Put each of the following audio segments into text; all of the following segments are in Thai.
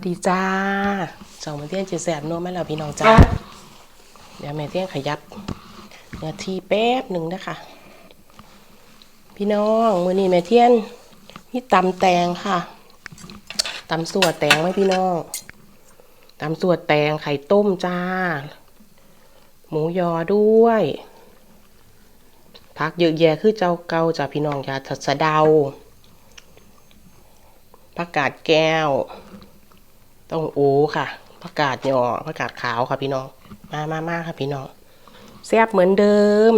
สดีจ้าสองมาเที่ยงจะแสบนัวไหมล่ะพี่น้องจ้าเดี๋ยวแม่เที่ยงขยับเนื้อที่แป๊บหนึ่งนะคะพี่น้องมือนี้แม่เที่ยงนี่ตำแตงค่ะตำส่วนแตงไหมพี่น้องตำส่วนแตงไข่ต้มจ้า หมูยอด้วยพักเยอะแยะคือเจ้าเก่าจ้าพี่น้องจ้าถัดสะเดาผักกาดแก้ว ต้องโอ้ค่ะผักกาดหยอผักกาดขาวค่ะพี่น้อง มามามาค่ะพี่น้องแซ่บเหมือนเดิม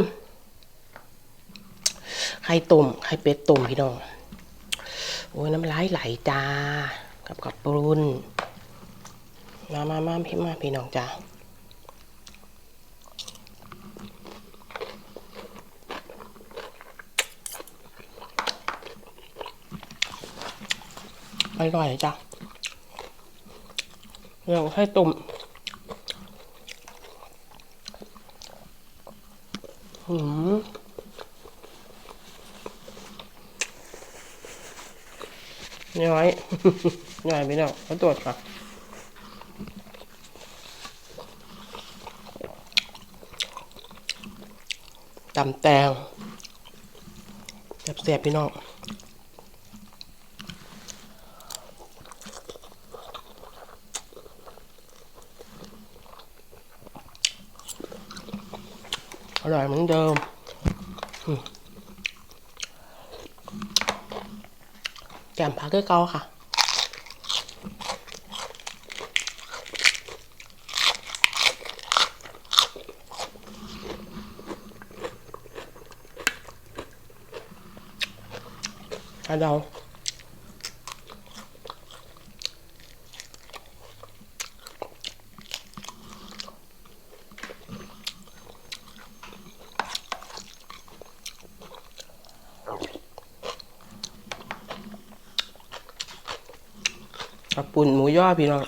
ไข่ต้มไข่เป็ดต้มพี่น้อง โอ้ยน้ำลายไหลจ้า กับกับปรุนมามามาพี่มาพี่น้องจ้าอร่อยจ้ะ เรื่องให้ตุ่มหืมน้อยน้อยไปแล้วเขาตรวจค่ะตำแตงแซ่บๆพี่น้อง ร่อยเหมือนเดิมแกมผักด้วยเกาค่ะอัน เราขับปุ่นหมูย่อพี่น้อง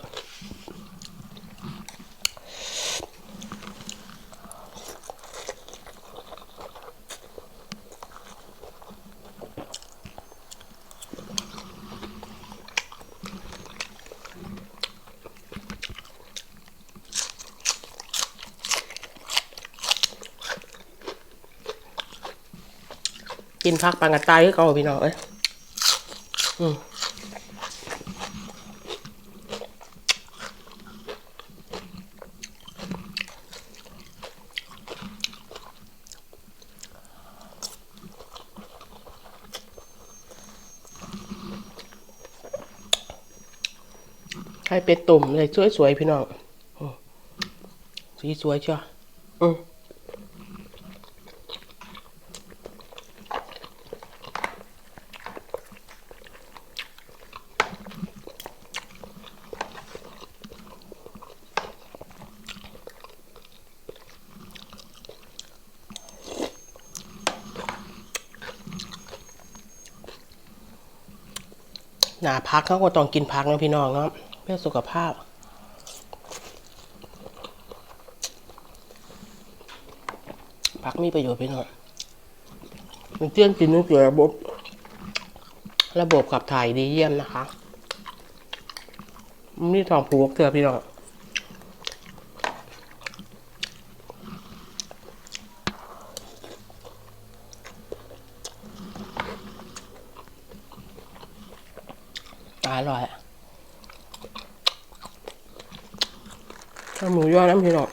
กินผักปังกระต่ายให้เขาพี่น้องเอ้ยอืม ไข่เป็ดตุ่มเลยสวยๆพี่น้องอืมสีสวยเชียวอืมหนาพักเขาก็ต้องกินพักนะพี่น้องเนาะ เพื่อสุขภาพพักมีประโยชน์พี่น้องมันเตี้ยนกินนึกเสียระบบ ระบบขับถ่ายดีเยี่ยมนะคะมีทองผูกเถื่อพี่น้องอร่อยอะข้าว หมูยอน้ำพี่น้อง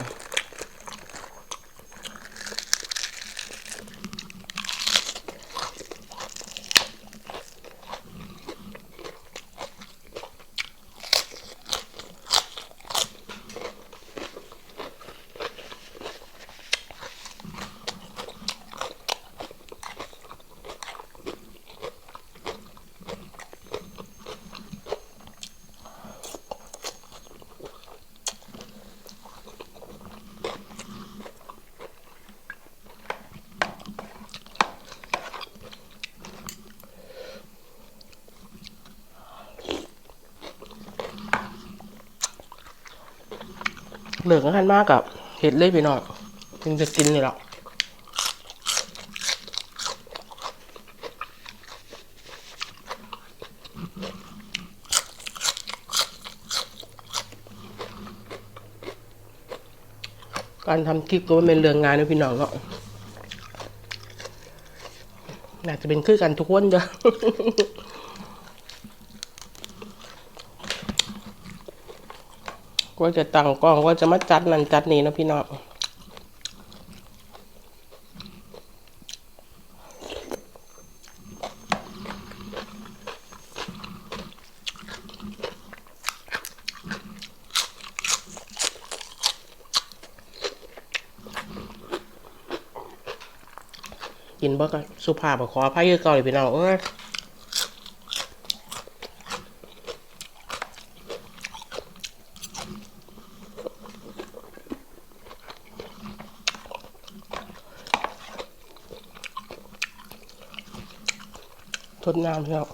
เลิกกันมากกับเห็ดเลยพี่น่องถึงจะกินเลยหรอกการทำคลิปก็เป็นเรื่องงานนะพี่น้องเนาะน่าจะเป็นคือกันทุกคนเด้อ ก็จะตั้งกล้องก็จะมาจัดนั่นจัดนี่นะพี่น้องกินบ่ก็สุภาพขออภัยคือเก่าเลยพี่น้องเอ้ย ทดน้ำพี่น้อง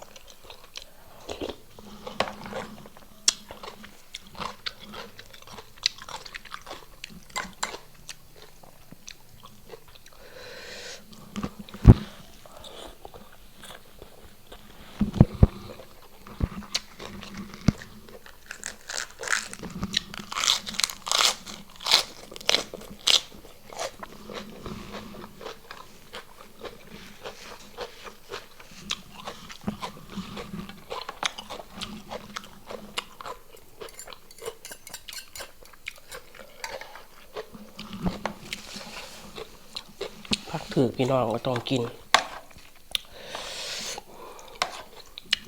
ถือพี่น้องก็ต้องกิน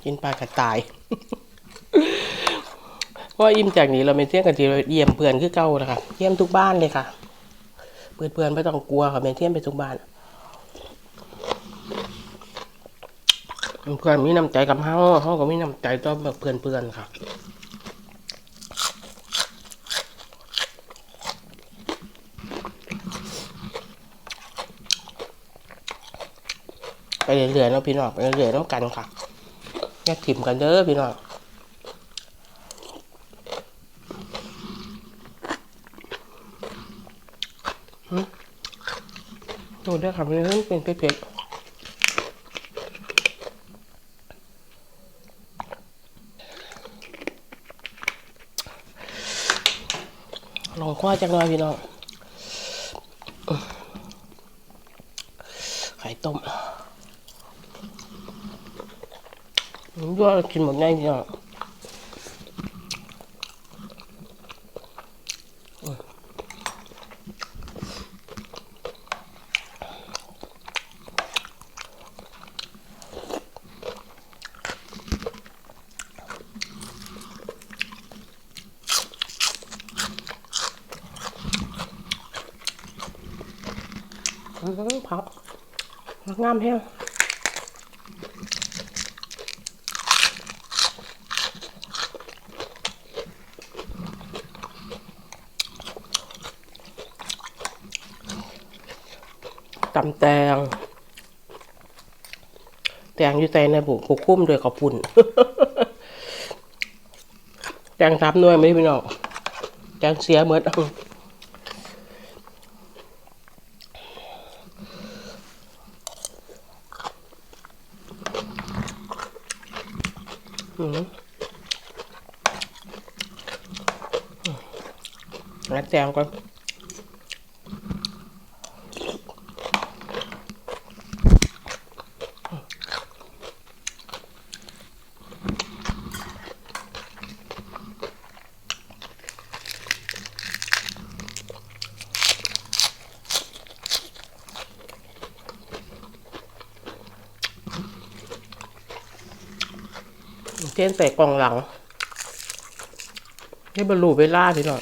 กินปลากระต่ายเพราะว่าอิ่มจากนี้เราไม่เที่ยงกันทีเราเยี่ยมเพื่อนคือเก่านะคะเยี่ยมทุกบ้านเลยค่ะ เพื่อนเพื่อนไม่ต้องกลัวค่ะไม่เที่ยงไปทุกบ้าน เพื่อนมีน้ำใจกับเฮาเฮาก็มีน้ำใจต่อแบบเพื่อนเพื่อนๆค่ะ เรื่อยๆเนาะพี่น้องไปเรื่อยๆน้ำกันค่ะอย่าถิ่มกันเด้อพี่น้องหึดูเด้อค่ะมันเป็นเผ็ดๆลองคว้าจักหน่อยพี่น้องไข่ต้ม ผมว่ากินหมดได้พี่ น้มเผาแตำแตง แตงอยู่ใจในบุกคุ้มโดวยขอบปุ่นแตงทับหน่วยไม่ได้พี่น้องแตงเสียเหมือนอืมงัดแตงก่อน เทียนใส่กล่องหลังให้บรรลุเวลาพี่น้อง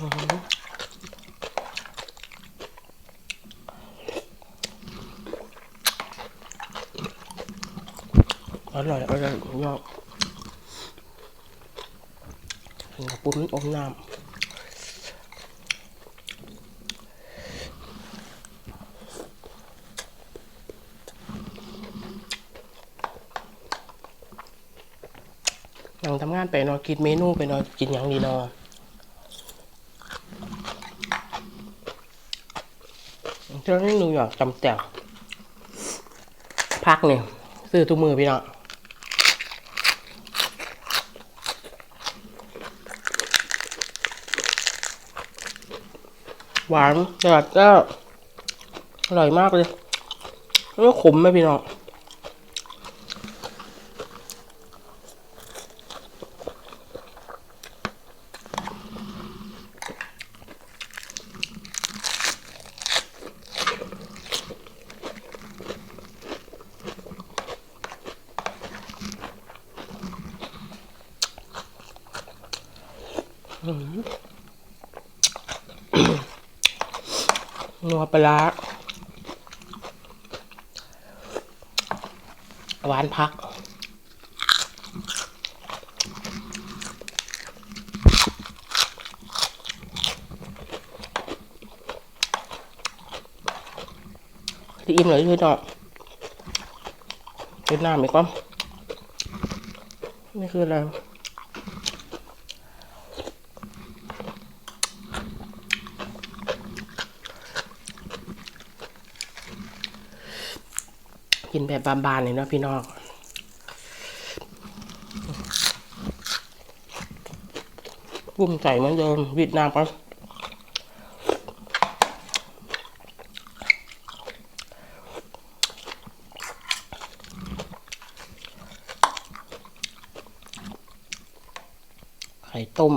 อ อร่อยอร่อยยอดกินกับปุ้นอมน้หลังทำงานไปนอนกินเมนูไปนอนกินอย่างดีเนอนเจ้านี่หนูอยากจำแต่พักเนี่ยซื้อทุกมือพี่น้อง หวานจัดก็อร่อยมากเลยแล้วขมไหมพี่น้อง นัวปลาหวานพักที่อิ่มเลยพี่น้องเป็นน้ำอี กินแบบบานๆเลยเนาะพี่น้องบุ้มใส่เหมือนเดิมวิดน้ำก่อนไข่ต้ม